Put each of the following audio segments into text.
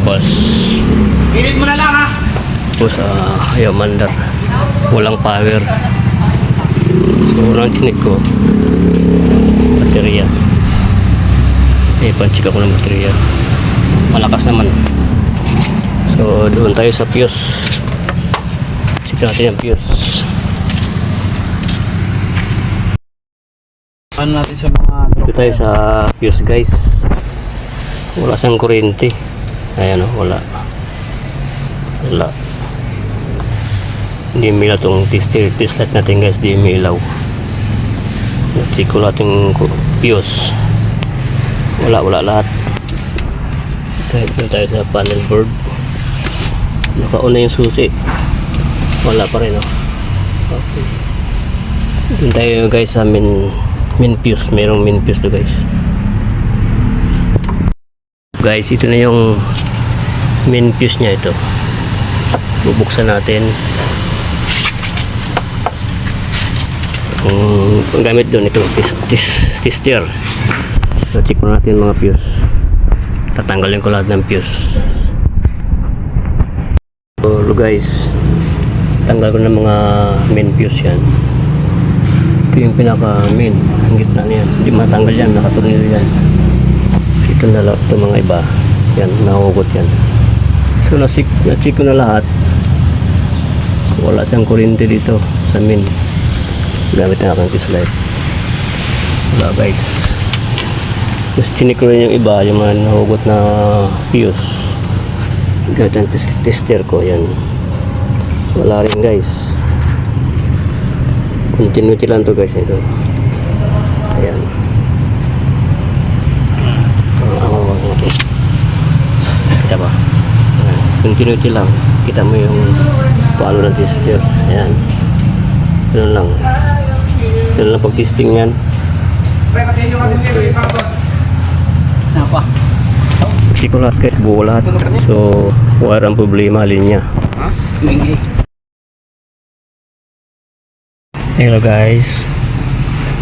boss. Pilit mo na lang ha. Tapos uh, ayaw mandar. Walang power. So unang chinik ko. Baterya. Eh, panchik ako ng baterya. Malakas naman. So doon tayo sa fuse. Check natin yung fuse. Ano natin sa mga Dito tayo sa fuse guys. Wala siyang kuryente. Ayan o, wala. Wala. Hindi milaw itong. Test light natin guys, hindi milaw. Check ko lahat yung. Wala, wala lahat. Tayo, dito tayo sa panel board. Nakauna yung susi. Wala pa rin o. Okay. Doon tayo guys sa main, main fuse. Merong main fuse to guys. Guys, ito na yung main fuse niya ito. Bubuksan natin. Ang ang gamit doon ito, tis, tis, tester. So, check mo natin mga fuse. Tatanggalin ko lahat ng fuse. So, guys, tanggal ko ng mga main fuse yan. Ito yung pinaka main. Ang gitna niyan. Hindi matanggal yan. Nakatunil yan. Ito na lang. Ito mga iba. Yan. Nahugot yan. So nasik, na-check ko na lahat. Wala siyang kuryente dito sa main. Gamit na aking test light. Wala guys. Tapos chinik ko rin yung iba. Yung mga nahugot na fuse. Gamit ang tes- tester ko. Yan. Wala rin guys. Continuity lang to guys ito. Ayan. Ang ako ako. Kita ba? Continuity lang. Kita mo yung paano ng tester. Ayan. Ganun lang. Ganun lang pag testing yan. Kasi ko lahat guys, buo lahat. So, wala ang problema linya. Hello guys.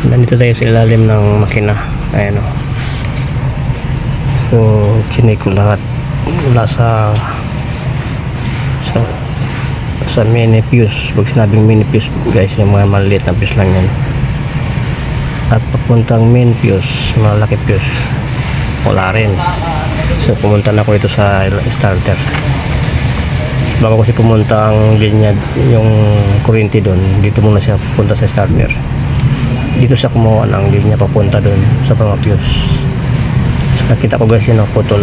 Nandito tayo sa ilalim ng makina. Ayan o. So, chinik ko lahat. Mula sa sa sa mini fuse. Pag sinabing mini fuse guys, yung mga maliit na fuse lang yan. At papuntang main fuse, malaki fuse. Wala rin. So, pumunta na ako dito sa starter. Bago kasi pumunta ang linya, yung kuryente doon, dito muna siya punta sa starter. Dito siya kumuha ng linya papunta doon sa mga fuse. So nakita ko guys yun, oh, putol.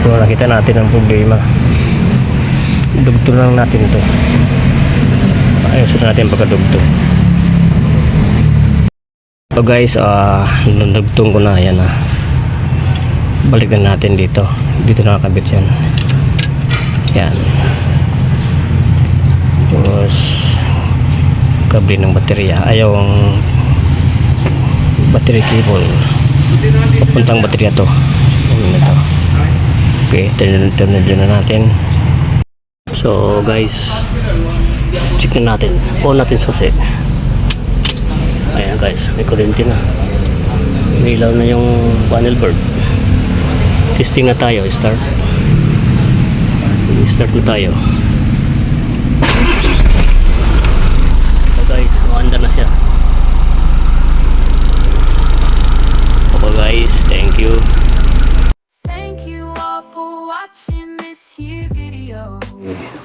So nakita natin ang problema. Dugtong lang natin to. Ayusin natin pagkadugtong. So guys, ah, nandugtong ko na, yan ah. Balikan natin dito. Dito nakakabit yan. Yan. Tapos kable ng baterya. Ayaw ang battery cable. Puntang baterya to. Okay, turn na natin. So guys, check na natin. On natin susi. Ayan guys, may kuryente na. May ilaw na yung panel board. Testing na tayo, start. Start na tayo.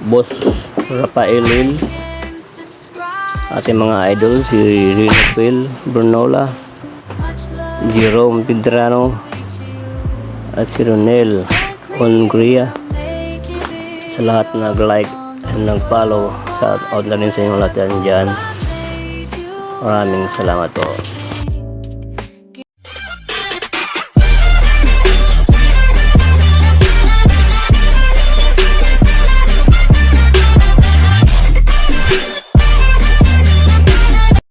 Boss Rafael Lil, And subscribe. ating mga idol, si Rino Phil, Brunola. Jerome Pedrano, at si Ronel Ongria. Sa lahat nag-like and nag-follow, shout out na sa inyo lahat yan dyan. Maraming salamat po.